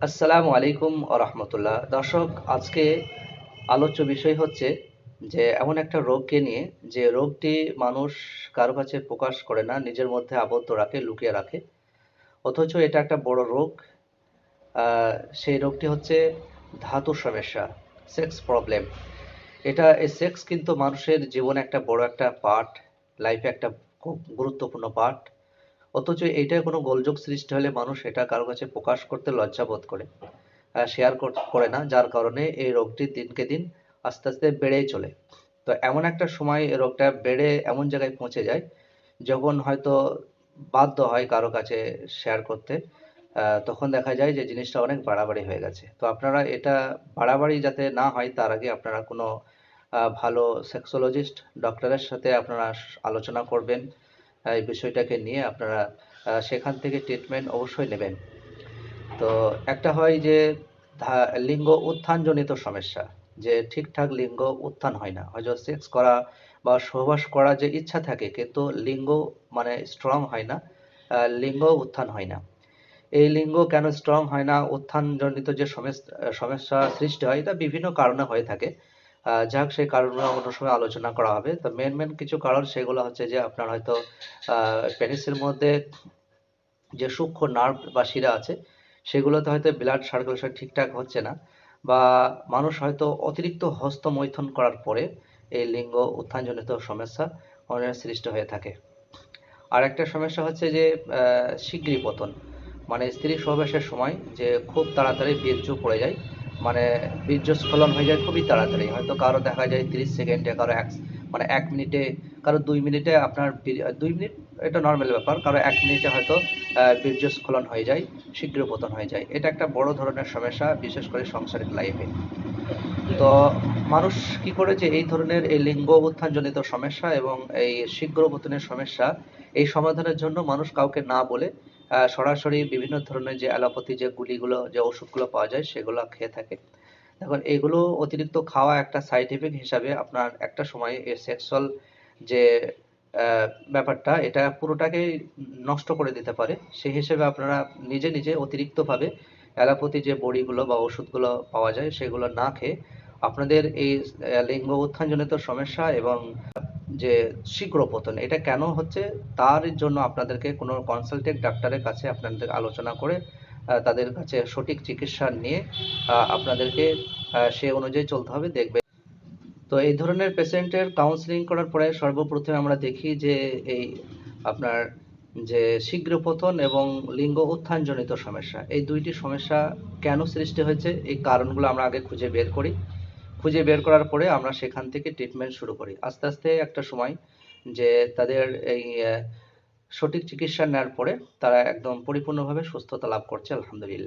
আসসালামু আলাইকুম ও রহমতুল্লাহ। দর্শক, আজকে আলোচ্য বিষয় হচ্ছে যে, এমন একটা রোগকে নিয়ে যে রোগটি মানুষ কারও কাছে প্রকাশ করে না, নিজের মধ্যে আবদ্ধ রাখে, লুকিয়ে রাখে। অথচ এটা একটা বড় রোগ। সেই রোগটি হচ্ছে ধাতু সমস্যা, সেক্স প্রবলেম। এটা, এই সেক্স কিন্তু মানুষের জীবনে একটা বড় একটা পার্ট, লাইফে একটা খুব গুরুত্বপূর্ণ পার্ট। অথচ এইটার কোনো গোলযোগ সৃষ্টি হলে মানুষ এটা কারও কাছে প্রকাশ করতে লজ্জা বোধ করে শেয়ার করে না, যার কারণে এই রোগটি দিনকে দিন আস্তে আস্তে বেড়েই চলে। তো এমন একটা সময় রোগটা বেড়ে এমন জায়গায় পৌঁছে যায় যখন হয়তো বাধ্য হয় কারও কাছে শেয়ার করতে তখন দেখা যায় যে জিনিসটা অনেক বাড়াবাড়ি হয়ে গেছে। তো আপনারা এটা বাড়াবাড়ি যাতে না হয় তার আগে আপনারা কোনো ভালো সেক্সোলজিস্ট ডক্টরের সাথে আপনারা আলোচনা করবেন এই বিষয়টাকে নিয়ে আপনারা সেখান থেকে ট্রিটমেন্ট অবশ্যই নেবেন। তো একটা হয় যে লিঙ্গ উত্থানজনিত সমস্যা, যে ঠিকঠাক লিঙ্গ উত্থান হয় না। হয়তো সেক্স করা বা সহবাস করার যে ইচ্ছা থাকে, কিন্তু লিঙ্গ মানে স্ট্রং হয় না লিঙ্গ উত্থান হয় না। এই লিঙ্গ কেন স্ট্রং হয় না? উত্থানজনিত যে সমস্যা সৃষ্টি হয়, এটা বিভিন্ন কারণে হয়ে থাকে। যাক, সেই কারণগুলো অন্য সময় আলোচনা করা হবে। তো মেন মেন কিছু কারণ সেগুলো হচ্ছে যে, আপনার হয়তো পেনিসের মধ্যে যে সূক্ষ্ম নার্ভ বা শিরা আছে, সেগুলোতে হয়তো ব্লাড সার্কুলেশন ঠিকঠাক হচ্ছে না বা মানুষ হয়তো অতিরিক্ত হস্তমৈথুন করার পরে এই লিঙ্গ উত্থানজনিত সমস্যা অনেক সৃষ্টি হয়ে থাকে। আর একটা সমস্যা হচ্ছে যে শীঘ্রই পতন। মানে স্ত্রী সহবাসের সময় যে খুব তাড়াতাড়ি বীর্য পড়ে যায় মানে বীর্য স্খলন হয়ে যায় খুবই তাড়াতাড়ি। হয়তো কারও দেখা যায় তিরিশ সেকেন্ডে কারও এক মানে এক মিনিটে কারও দুই মিনিটে আপনার দুই মিনিট এটা নর্মাল ব্যাপার। কারও এক মিনিটে হয়তো আহ, বীর্য স্খলন হয়ে যায় শীঘ্র পতন হয়ে যায়। এটা একটা বড় ধরনের সমস্যা বিশেষ করে সাংসারিক লাইফে তো মানুষ কি করেছে? এই ধরনের এই লিঙ্গ উত্থানজনিত সমস্যা এবং এই শীঘ্র পতনের সমস্যা এই সমাধানের জন্য মানুষ কাউকে না বলে সরাসরি বিভিন্ন ধরনের যে অ্যালোপ্যাথি যে গুলিগুলো, যে ওষুধগুলো পাওয়া যায়, সেগুলো খেয়ে থাকে। এখন এগুলো অতিরিক্ত খাওয়া একটা সাইড এফেক্ট হিসাবে আপনার একটা সময় এই সেক্সুয়াল যে ব্যাপারটা, এটা পুরোটাকেই নষ্ট করে দিতে পারে। সেই হিসেবে আপনারা নিজে নিজে অতিরিক্তভাবে অ্যালোপ্যাথি যে বড়িগুলো বা ওষুধগুলো পাওয়া যায়, সেগুলো না খেয়ে আপনাদের এই লিঙ্গ উত্থানজনিত সমস্যা এবং যে শীঘ্র পতন, এটা কেন হচ্ছে? তার জন্য আপনাদেরকে কোনো কনসালটেন্ট ডাক্তারের কাছে আপনাদের আলোচনা করে তাদের কাছে সঠিক চিকিৎসা নিয়ে আপনাদেরকে সে অনুযায়ী চলতে হবে, দেখবে। তো এই ধরনের পেশেন্টের কাউন্সিলিং করার পরে সর্বপ্রথমে আমরা দেখি যে এই আপনার যে শীঘ্র পতন এবং লিঙ্গ উত্থানজনিত সমস্যা, এই দুইটি সমস্যা কেন সৃষ্টি হয়েছে? এই কারণগুলো আমরা আগে খুঁজে বের করি। খুঁজে বের করার পরে আমরা সেখান থেকে ট্রিটমেন্ট শুরু করি। আস্তে আস্তে একটা সময় যে তাদের এই সঠিক চিকিৎসা নেওয়ার পরে তারা একদম পরিপূর্ণভাবে সুস্থতা লাভ করছে, আলহামদুলিল্লাহ।